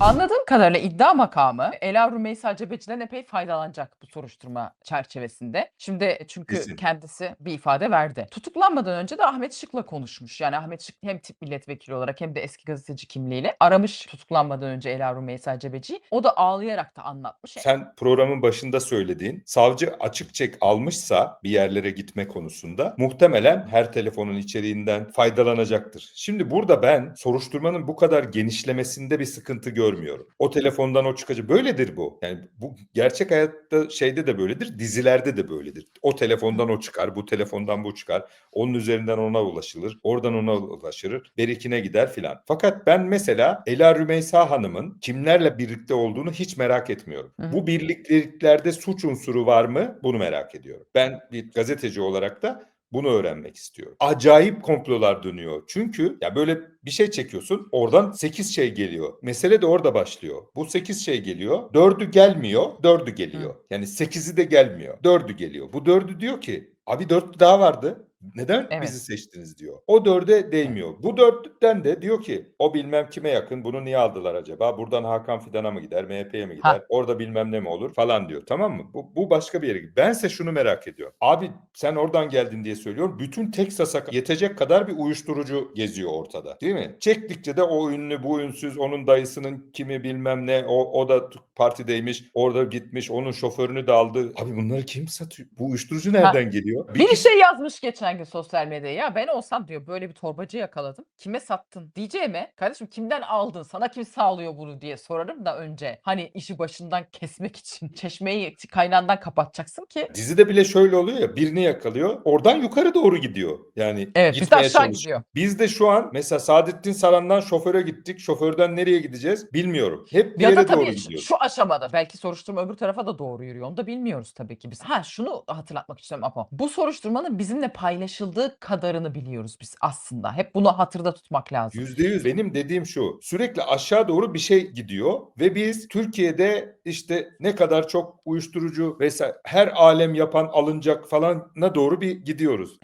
Anladığım kadarıyla iddia makamı Ela Rümeysa Cebeci'den epey faydalanacak bu soruşturma çerçevesinde. Şimdi çünkü Kesin. kendisi bir ifade verdi. Tutuklanmadan önce de Ahmet Şık'la konuşmuş. Yani Ahmet Şık hem tip milletvekili olarak hem de eski gazeteci kimliğiyle aramış tutuklanmadan önce Ela Rümeysa Cebeci'yi. O da ağlayarak da anlatmış. Sen programın başında söylediğin savcı açık çek almışsa bir yerlere gitme konusunda muhtemelen her telefonun içeriğinden faydalanacaktır. Şimdi burada ben soruşturmanın bu kadar genişlemesinde bir sıkıntı görmüyorum. O telefondan o çıkacak. Böyledir bu. Yani bu gerçek hayatta şeyde de böyledir, dizilerde de böyledir. O telefondan o çıkar, bu telefondan bu çıkar. Onun üzerinden ona ulaşılır, oradan ona ulaşılır, berikine gider filan. Fakat ben mesela Ela Rümeysa Hanım'ın kimlerle birlikte olduğunu hiç merak etmiyorum. Hı hı. Bu birlikteliklerde suç unsuru var mı? Bunu merak ediyorum. Ben bir gazeteci olarak da bunu öğrenmek istiyorum. Acayip komplolar dönüyor. Çünkü ya böyle bir şey çekiyorsun oradan 8 şey geliyor. Mesele de orada başlıyor. Bu 8 şey geliyor. 4'ü gelmiyor. 4'ü geliyor. Yani 8'i de gelmiyor. 4'ü geliyor. Bu 4'ü diyor ki abi 4 daha vardı. Neden Evet. bizi seçtiniz diyor. O dörde değmiyor. Bu dörtlükten de diyor ki o bilmem kime yakın bunu niye aldılar acaba? Buradan Hakan Fidan'a mı gider, MHP'ye mi gider? Ha. Orada bilmem ne mi olur falan diyor. Tamam mı? Bu, bu başka bir yere gidiyor. Bense şunu merak ediyorum. Abi sen oradan geldin diye söylüyorum. Bütün Teksas'a yetecek kadar bir uyuşturucu geziyor ortada. Değil mi? Çektikçe de o ünlü, bu ünsüz, onun dayısının kimi bilmem ne, o, o da partideymiş, orada gitmiş, onun şoförünü de aldı. Abi bunları kim satıyor? Bu uyuşturucu nereden geliyor? Bir kişi- şey yazmış geçen gün sosyal medyaya. Ya ben olsam diyor böyle bir torbacı yakaladım. Kime sattın diyeceğime kardeşim kimden aldın? Sana kim sağlıyor bunu diye sorarım da önce. Hani işi başından kesmek için çeşmeyi kaynağından kapatacaksın ki. Dizide bile şöyle oluyor ya birini yakalıyor oradan yukarı doğru gidiyor. Yani Evet biz de gitmeye aşağı çalışıyor. gidiyor. Biz de şu an mesela Saadettin Saran'dan şoföre gittik. Şoförden nereye gideceğiz bilmiyorum. Hep bir Ya da yere doğru tabii şu- aşamada belki soruşturma öbür tarafa da doğru yürüyor. Onu da bilmiyoruz tabii ki biz. Ha şunu hatırlatmak istiyorum Apo. Bu soruşturmanın bizimle paylaşıldığı kadarını biliyoruz biz aslında. Hep bunu hatırda tutmak lazım. Yüzde yüz benim dediğim şu sürekli aşağı doğru bir şey gidiyor ve biz Türkiye'de işte ne kadar çok uyuşturucu vesaire her alem yapan alınacak falana doğru bir gidiyoruz.